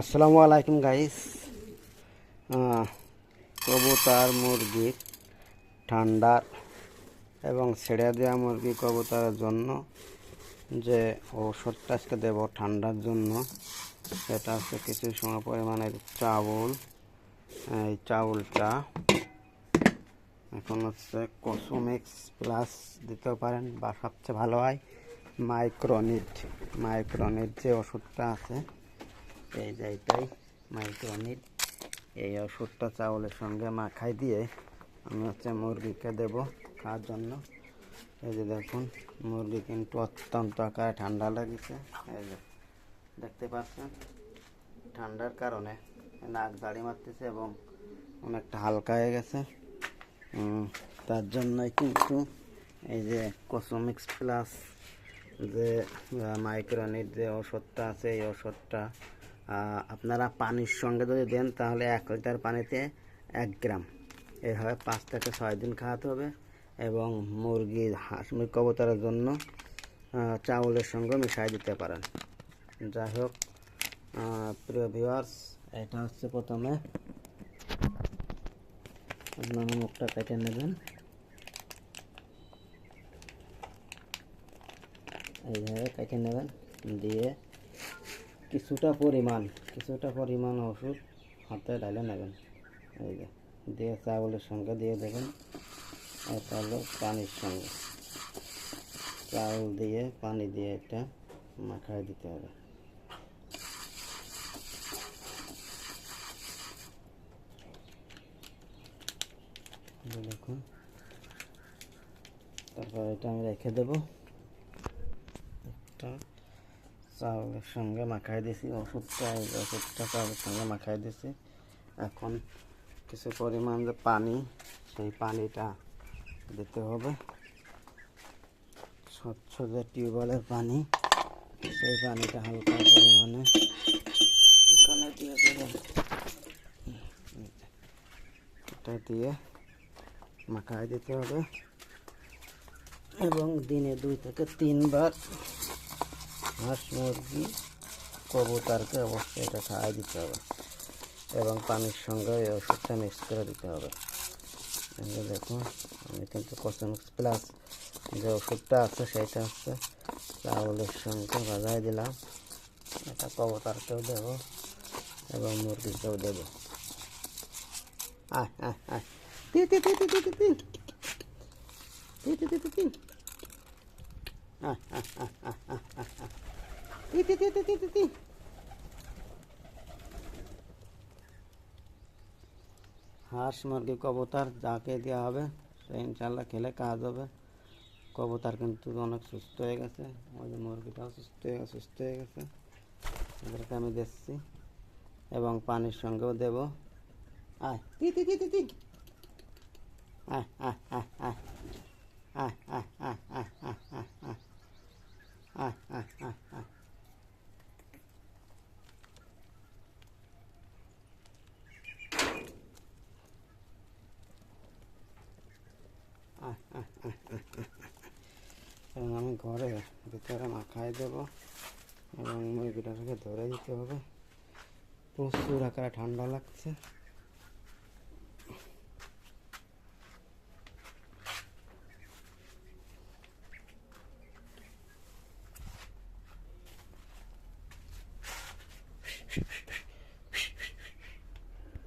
আসসালামু আলাইকুম গাইস কবুতর, মুরগি, ঠান্ডার এবং ছেড়ে দেওয়া মুরগি কবুতরের জন্য যে ঔষধটা আজকে দেব ঠান্ডার জন্য, সেটা হচ্ছে কিছু সময় পরিমাণের চাউল। এই চাউলটা এখন হচ্ছে কসুমিক্স প্লাস দিতেও পারেন বা সবচেয়ে ভালো হয় মাইক্রোনিট মাইক্রোনিট যে ওষুধটা আছে এই যে এইটাই মাইক্রোনিট এই ওষুধটা চাউলের সঙ্গে মাখাই দিয়ে আমি হচ্ছে মুরগিকে দেব খাওয়ার জন্য। এই যে দেখুন, মুরগি কিন্তু অত্যন্ত আকারে ঠান্ডা লাগছে। এই যে, দেখতে পাচ্ছেন? ঠান্ডার কারণে নাক দাড়ি মারতেছে এবং অনেকটা হালকা হয়ে গেছে। তার জন্যই কিন্তু এই যে কসমিক্স প্লাস যে মাইক্রোনিট যে ওষুধটা আছে, এই ওষুধটা আপনারা পানির সঙ্গে যদি দেন তাহলে এক লিটার পানিতে এক গ্রাম। এভাবে পাঁচ থেকে ছয় দিন খাওয়াতে হবে এবং মুরগি হাঁস কবুতরের জন্য চাউলের সঙ্গে মিশাই দিতে পারেন। যাই হোক প্রিয় ভিউয়ার্স এটা হচ্ছে প্রথমে। আপনার মুখটা কেটে নেবেন। এইভাবে কেটে নেবেন, দিয়ে কিছুটা পরিমাণ কিছুটা পরিমাণ ওষুধ হাতে ঢালে নেবেন। এই যে, দিয়ে চাউলের সঙ্গে দিয়ে দেবেন। হলো পানির সঙ্গে। চাউল দিয়ে পানি দিয়ে এটা মাখায় দিতে হবে। দেখুন, তারপর এটা আমি রেখে দেবো। একটা চাউলের সঙ্গে মাখাই দিয়েছি ওষুধটা ওষুধটা চাউলের সঙ্গে মাখাই দিয়েছি এখন কিছু পরিমাণ যে পানি, সেই পানিটা দিতে হবে। স্বচ্ছ যে টিউবওয়েলের পানি, সেই পানিটা হালকা পরিমাণে এখানে দিয়ে দেবেন এটা দিয়ে মাখায় দিতে হবে। এবং দিনে দুই থেকে তিনবার হাঁস মুরগি, কবুতরকে অবশ্যই এটা খাওয়াই দিতে হবে এবং পানির সঙ্গে এই ওষুধটা মিক্স করে দিতে হবে। দেখুন, আমি কিন্তু কসমিক্স প্লাস যে ওষুধটা আছে, সেটা হচ্ছে চাউলের সঙ্গে বাজাই দিলাম। এটা কবুতরকেও দেবো এবং মুরগিকেও দেবো। আয় আয় আয়। তি তি আয় আয় আয় আয়। তি তি তি তি হাঁস মুরগি কবুতর যাকে দেওয়া হবে সে ইনশাল্লাহ খেলে কাজ হবে কবুতর কিন্তু অনেক সুস্থ হয়ে গেছে ওই যে মুরগিটাও সুস্থ হয়ে গেছে সুস্থ হয়ে গেছে এদেরকে আমি দিচ্ছি এবং পানির সঙ্গেও দেব আয় তি তি তি তি আয় আয় আয় আয় আয় আয় আয় আয় আয় আয় আয় আয় এবং আমি ঘরে ভিতরে মাখাই দেবো এবং মুরগিটাকে ধরে দিতে হবে। প্রচুর আকারে ঠান্ডা লাগছে।